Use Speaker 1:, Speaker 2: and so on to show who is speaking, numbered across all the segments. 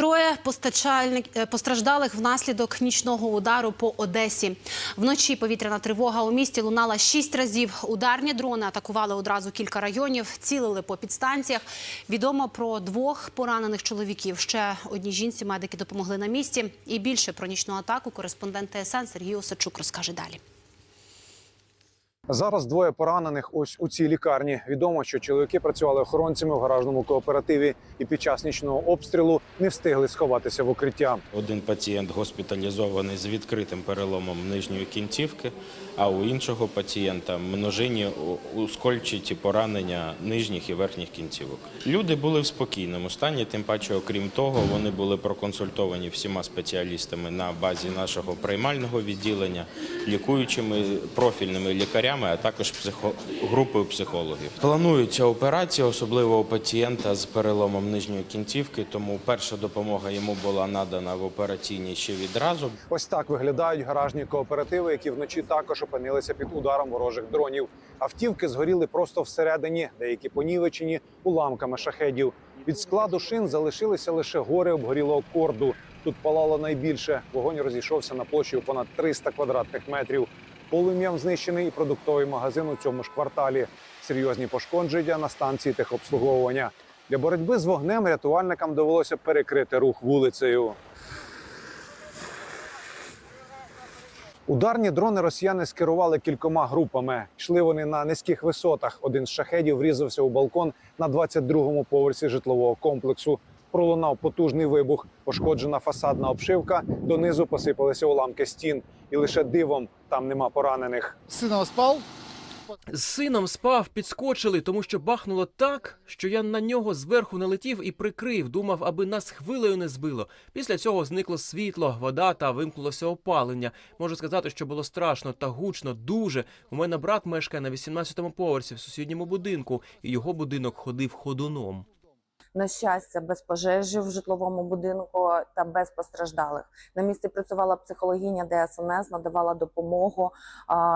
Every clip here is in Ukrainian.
Speaker 1: Троє е, постраждалих внаслідок нічного удару по Одесі. Вночі повітряна тривога у місті лунала шість разів. Ударні дрони атакували одразу кілька районів, цілили по підстанціях. Відомо про двох поранених чоловіків. Ще одній жінці медики допомогли на місці. І більше про нічну атаку кореспондент ТСН Сергій Осадчук розкаже далі.
Speaker 2: Зараз двоє поранених ось у цій лікарні. Відомо, що чоловіки працювали охоронцями в гаражному кооперативі і під час нічного обстрілу не встигли сховатися в укриття.
Speaker 3: Один пацієнт госпіталізований з відкритим переломом нижньої кінцівки, а у іншого пацієнта множинні у- ускольчаті поранення нижніх і верхніх кінцівок. Люди були в спокійному стані, тим паче, окрім того, вони були проконсультовані всіма спеціалістами на базі нашого приймального відділення, лікуючими профільними лікарями, а також психо... групою психологів. Планується операція, особливо у пацієнта з переломом нижньої кінцівки, тому перша допомога йому була надана в операційній ще відразу.
Speaker 2: Ось так виглядають гаражні кооперативи, які вночі також опинилися під ударом ворожих дронів. Автівки згоріли просто всередині, деякі понівечені уламками шахедів. Від складу шин залишилися лише гори обгорілого корду. Тут палало найбільше. Вогонь розійшовся на площі понад 300 квадратних метрів. Полум'ям знищений і продуктовий магазин у цьому ж кварталі. Серйозні пошкодження на станції техобслуговування. Для боротьби з вогнем рятувальникам довелося перекрити рух вулицею. Ударні дрони росіяни скерували кількома групами. Йшли вони на низьких висотах. Один з шахедів врізався у балкон на 22-му поверсі житлового комплексу. Пролунав потужний вибух, пошкоджена фасадна обшивка. Донизу посипалися уламки стін, і лише дивом там нема поранених.
Speaker 4: Сына спал?
Speaker 5: З сином спав, підскочили, тому що бахнуло так, що я на нього зверху налетів і прикрив, думав, аби нас хвилею не збило. Після цього зникло світло, вода та вимкнулося опалення. Можу сказати, що було страшно та гучно, дуже. У мене брат мешкає на 18-му поверсі в сусідньому будинку, і його будинок ходив ходуном.
Speaker 6: На щастя, без пожежі в житловому будинку та без постраждалих. На місці працювала психологиня ДСНС, надавала допомогу.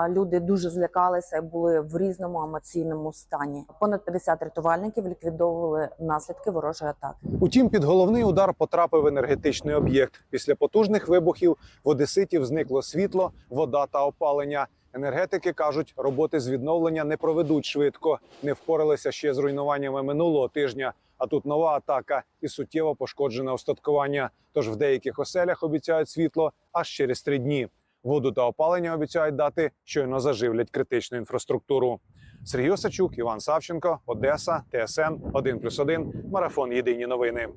Speaker 6: Люди дуже злякалися і були в різному емоційному стані. Понад 50 рятувальників ліквідовували наслідки ворожої атаки.
Speaker 2: Утім, під головний удар потрапив енергетичний об'єкт. Після потужних вибухів в Одеситів зникло світло, вода та опалення. Енергетики кажуть, роботи з відновлення не проведуть швидко. Не впоралися ще з руйнуваннями минулого тижня. А тут нова атака і суттєво пошкоджене остаткування. Тож в деяких оселях обіцяють світло аж через три дні. Воду та опалення обіцяють дати, щойно заживлять критичну інфраструктуру. Сергій Осачук, Іван Савченко, Одеса, ТСН 1+,1, Марафон Єдині новини.